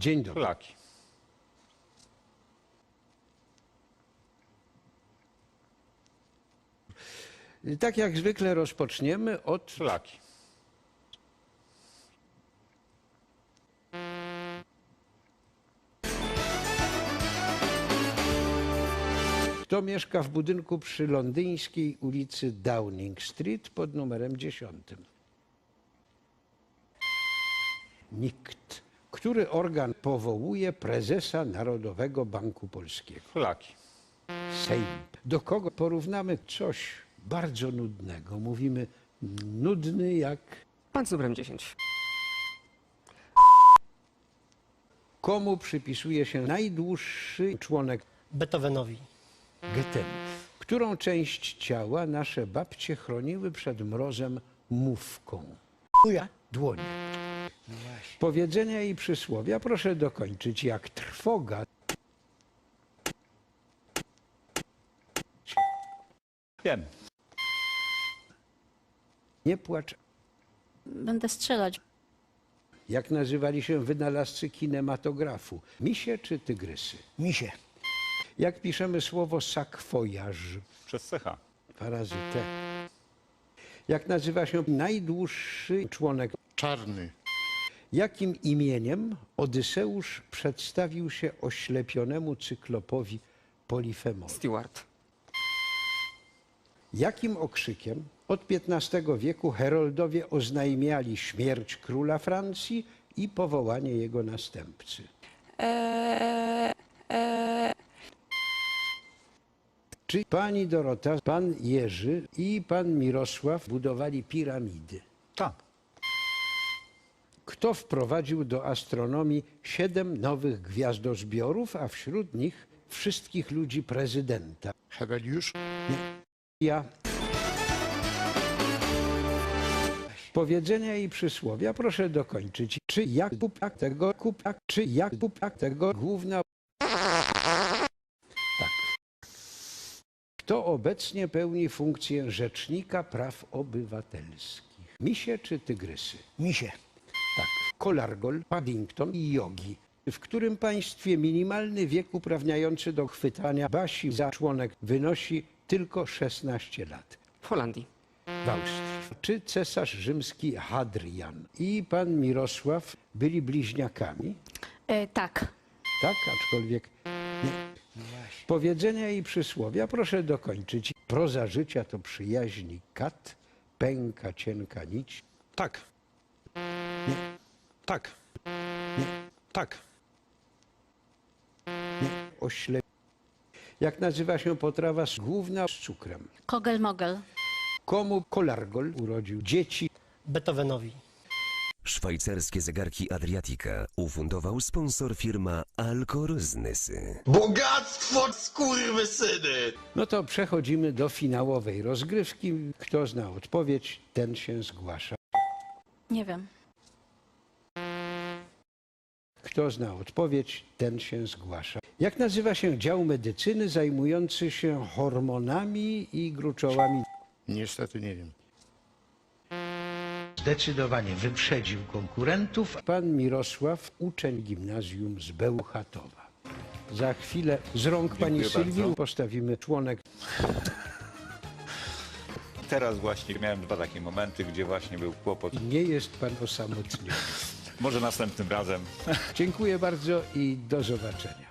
Dzień dobry. Szlaki. Tak jak zwykle rozpoczniemy od Szlaki. kto mieszka w budynku przy londyńskiej ulicy Downing Street pod numerem 10. Nikt. Który organ powołuje prezesa Narodowego Banku Polskiego? Szlaki. Sejm. Do kogo porównamy coś bardzo nudnego? Mówimy nudny jak Pan z numerem 10. komu przypisuje się najdłuższy członek Beethovenowi. Goethemu. Którą część ciała nasze babcie chroniły przed mrozem mówką? Uja. Dłonie. Powiedzenia i przysłowia proszę dokończyć jak trwoga. Wiem. Nie płacz. Będę strzelać. Jak nazywali się wynalazcy kinematografu? Misie czy tygrysy? Misie. Jak piszemy słowo sakwojaż? Przez CH. Dwa razy T. Jak nazywa się najdłuższy członek? Czarny. Jakim imieniem Odyseusz przedstawił się oślepionemu cyklopowi Polifemowi? Stewart. Jakim okrzykiem od XV wieku heroldowie oznajmiali śmierć króla Francji i powołanie jego następcy? Czy pani Dorota, pan Jerzy i pan Mirosław budowali piramidy? Tak. Kto wprowadził do astronomii siedem nowych gwiazdozbiorów, a wśród nich wszystkich ludzi prezydenta? Heweliusz. Ja. Powiedzenia i przysłowia proszę dokończyć. Czy Jakub tak tego kupak, czy Jakub tak tego główna. Tak. Kto obecnie pełni funkcję rzecznika praw obywatelskich? Misie czy tygrysy? Misie. Tak. Kolargol, Paddington i Yogi. W którym państwie minimalny wiek uprawniający do chwytania basi za członek wynosi tylko 16 lat? W Holandii. W Austrii. Czy cesarz rzymski Hadrian i pan Mirosław byli bliźniakami? E, tak. Tak, aczkolwiek nie. Powiedzenia i przysłowia proszę dokończyć. Proza życia to przyjaźni kat, pęka cienka nić. Tak. Tak. Tak. ośle. Jak nazywa się potrawa z- główna z cukrem? Kogel mogel. Komu Kolargol urodził dzieci? Beethovenowi. Szwajcarskie zegarki Adriatica ufundował sponsor firma Alcor Znysy. Bogactwo skurwysyny! No to przechodzimy do finałowej rozgrywki. Kto zna odpowiedź, ten się zgłasza. Nie wiem. Kto zna odpowiedź, ten się zgłasza. Jak nazywa się dział medycyny zajmujący się hormonami i gruczołami? Niestety nie wiem. Zdecydowanie wyprzedził konkurentów. Pan Mirosław, uczeń gimnazjum z Bełchatowa. Za chwilę z rąk pani Dziękuję Sylwii bardzo. postawimy członek. Teraz właśnie miałem dwa takie momenty, gdzie właśnie był kłopot. Nie jest pan osamotniony. Może następnym razem. Dziękuję bardzo i do zobaczenia.